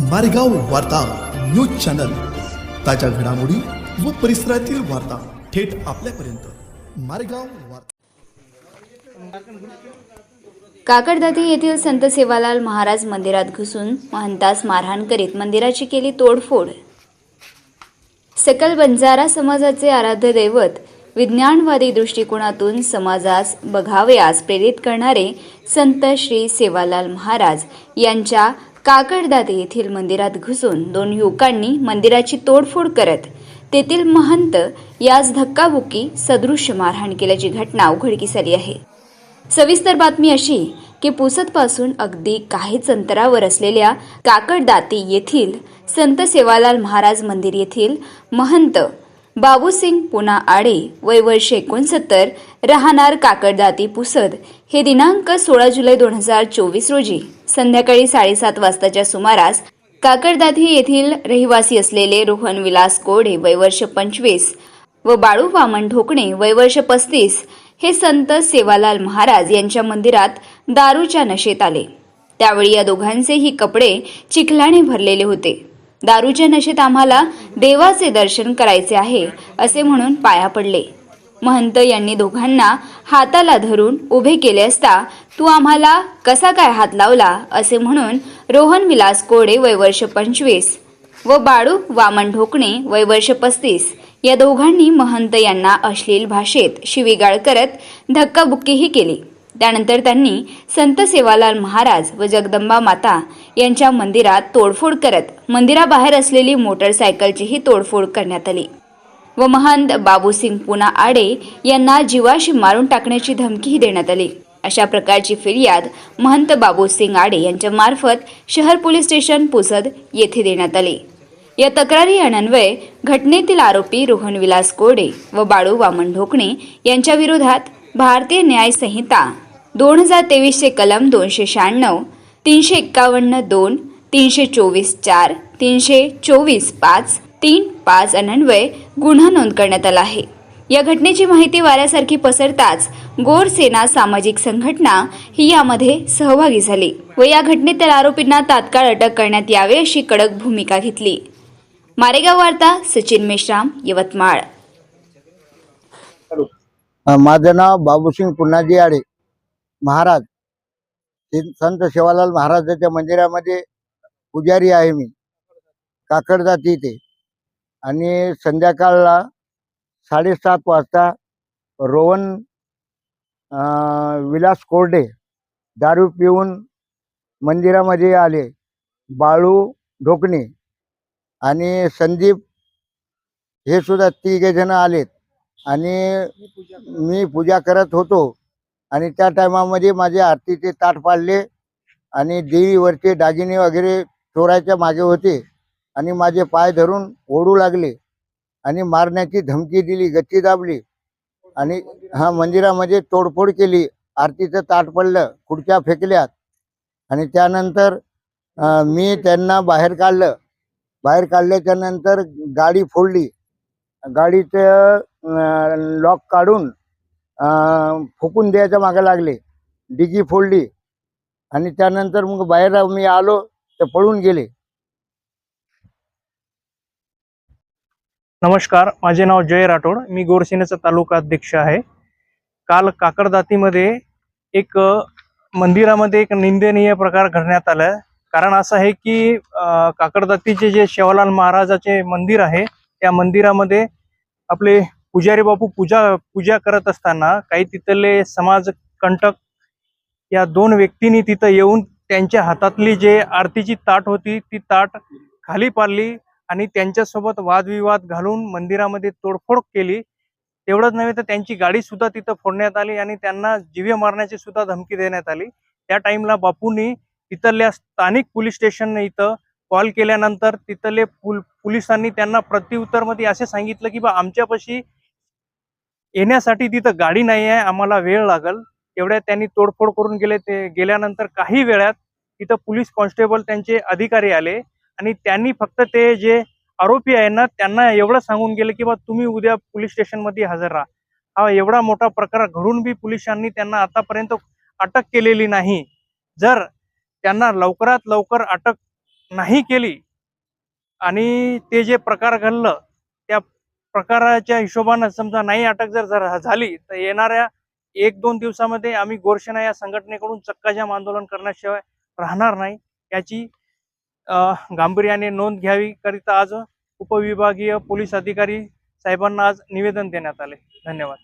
मारेगाव वार्ता news channel. ताज्या घडामोडी व परिसरातील वार्ता थेट आपल्यापर्यंत. मारेगाव वार्ता. येथील संत सेवालाल महाराज मंदिरात घुसून महंतास मारहाण करीत मंदिराची केली तोडफोड. सकल बंजारा समाजाचे आराध्य दैवत विज्ञानवादी दृष्टिकोनातून समाजास बघावयास प्रेरित करणारे संत श्री सेवालाल महाराज यांच्या काकडदादे येथील मंदिरात घुसून दोन युवकांनी मंदिराची तोडफोड करत तेथील महंत यास धक्काबुक्की सदृश्य मारहाण केल्याची घटना उघडकीस आली आहे. सविस्तर बातमी अशी की पुसदपासून अगदी काहीच अंतरावर असलेल्या काकडदाते येथील संत सेवालाल महाराज मंदिर येथील महंत बाबूसिंग पुना आडे वय वर्ष एकोणसत्तर राहणार काकडदाती पुसद. हे दिनांक सोळा जुलै दोन हजार चोवीस रोजी संध्याकाळी साडेसात वाजताच्या सुमारास काकडदाती येथील रहिवासी असलेले रोहन विलास कोडे वय वर्ष पंचवीस व बाळू वामन ढोकणे वय वर्ष पस्तीस हे संत सेवालाल महाराज यांच्या मंदिरात दारूच्या नशेत आले. त्यावेळी या दोघांचेही कपडे चिखलाने भरलेले होते. दारूच्या नशेत आम्हाला देवाचे दर्शन करायचे आहे असे म्हणून पाया पडले. महंत यांनी दोघांना हाताला धरून उभे केले असता तू आम्हाला कसा काय हात लावला? असे म्हणून रोहन विलास कोडे वय वर्ष पंचवीस व बाळू वामन ढोकणे वय वर्ष पस्तीस या दोघांनी महंत यांना अश्लील भाषेत शिवीगाळ करत धक्काबुक्कीही केली. त्यानंतर त्यांनी संत सेवालाल महाराज व जगदंबा माता यांच्या मंदिरात तोडफोड करत मंदिराबाहेर असलेली मोटरसायकलचीही तोडफोड करण्यात आली. व महंत बाबूसिंग पुना आडे यांना जीवाशी मारून टाकण्याची धमकीही देण्यात आली. अशा प्रकारची फिर्याद महंत बाबूसिंग आडे यांच्यामार्फत शहर पोलीस स्टेशन पुसद येथे देण्यात आली. या तक्रारी अन्वये घटनेतील आरोपी रोहन विलास कोडे व बाळू वामन ढोकणे यांच्या विरोधात भारतीय न्याय संहिता दोन हजार तेवीसचे कलम दोनशे शहाण्णव तीनशे एक्कावन्न दोन तीनशे चोवीस चार तीनशे चोवीस पाच तीन पाच अनन्वये गुन्हा नोंद करण्यात आला आहे. या घटनेची माहिती वाऱ्यासारखी पसरताच गोर सेना सामाजिक संघटना ही यामध्ये सहभागी झाली व या घटनेतील आरोपींना तात्काळ अटक करण्यात यावे अशी कडक भूमिका घेतली. मारेगाव वार्ता सचिन मेश्राम यवतमाळ. माझं नाव बाबूसिंग पुन्हाजी आडे. महाराज. संत सेवालाल महाराजाच्या मंदिरामध्ये पुजारी आहे मी. काकडजाती इथे. आणि संध्याकाळला साडेसात वाजता रोहन विलास कोरडे दारू पिऊन मंदिरामध्ये आले. बाळू ढोकणे आणि संदीप हे सुद्धा तिघे जण आलेत. आणि मी पूजा करत होतो. आणि त्या टायमामध्ये माझे आरतीचे ताट पाडले आणि देवीवरचे दागिने वगैरे चोरायच्या मागे होते आणि माझे पाय धरून ओढू लागले आणि मारण्याची धमकी दिली गच्ची दाबली आणि हा मंदिरामध्ये तोडफोड केली आरतीचं ताट पडलं खुर्च्या फेकल्यात आणि त्यानंतर मी त्यांना बाहेर काढलं. बाहेर काढल्याच्या नंतर गाडी फोडली. गाडीचं लॉक काढून फुकून द्यायच्या मागे लागले. डिगी फोडली. आणि त्यानंतर मग बाहेर मी आलो तर पळून गेले. नमस्कार माझे नाव जय राठोड. मी गोरसेनेचा तालुका अध्यक्ष आहे. काल काकडदातीमध्ये एक मंदिरामध्ये एक निंदनीय प्रकार घडण्यात आला. कारण असं आहे की काकडदातीचे जे शेवालाल महाराजाचे मंदिर आहे त्या मंदिरामध्ये आपले पुजारी बापू पूजा पूजा करत असताना काही तिथले समाज कंटक या दोन व्यक्तींनी तिथं येऊन त्यांच्या हातातली जे आरतीची ताट होती ती ताट खाली पाडली आणि त्यांच्यासोबत वादविवाद घालून मंदिरामध्ये तोडफोड केली. तेवढंच नव्हे तर त्यांची गाडी सुद्धा तिथं फोडण्यात आली आणि त्यांना जीवे मारण्याची सुद्धा धमकी देण्यात आली. त्या टाइमला बापूंनी तिथल्या स्थानिक पोलीस स्टेशन इथं कॉल केल्यानंतर तिथले पुल पोलिसांनी त्यांना प्रत्युत्तरमध्ये असे सांगितलं की बा आमच्यापाशी येण्यासाठी तिथं गाडी नाही आहे आम्हाला वेळ लागल. एवढ्या त्यांनी तोडफोड करून गेले ते गेल्यानंतर काही वेळात तिथं पोलीस कॉन्स्टेबल त्यांचे अधिकारी आले आणि त्यांनी फक्त ते जे आरोपी आहे ना त्यांना एवढं सांगून गेले की बा तुम्ही उद्या पोलीस स्टेशनमध्ये हजर राहा. हा एवढा मोठा प्रकार घडून बी पोलिसांनी त्यांना आतापर्यंत अटक केलेली नाही. जर त्यांना लवकरात लवकर अटक नाही केली आणि ते जे प्रकार घडलं प्रकाराच्या हिशोबानं समजा नाही अटक जर झाली तर येणाऱ्या एक दोन दिवसामध्ये आम्ही गोरसेना या संघटनेकडून चक्काजाम आंदोलन करण्याशिवाय राहणार नाही. याची गांभीर्याने नोंद घ्यावी करिता आज उपविभागीय पोलीस अधिकारी साहेबांना आज निवेदन देण्यात आले. धन्यवाद.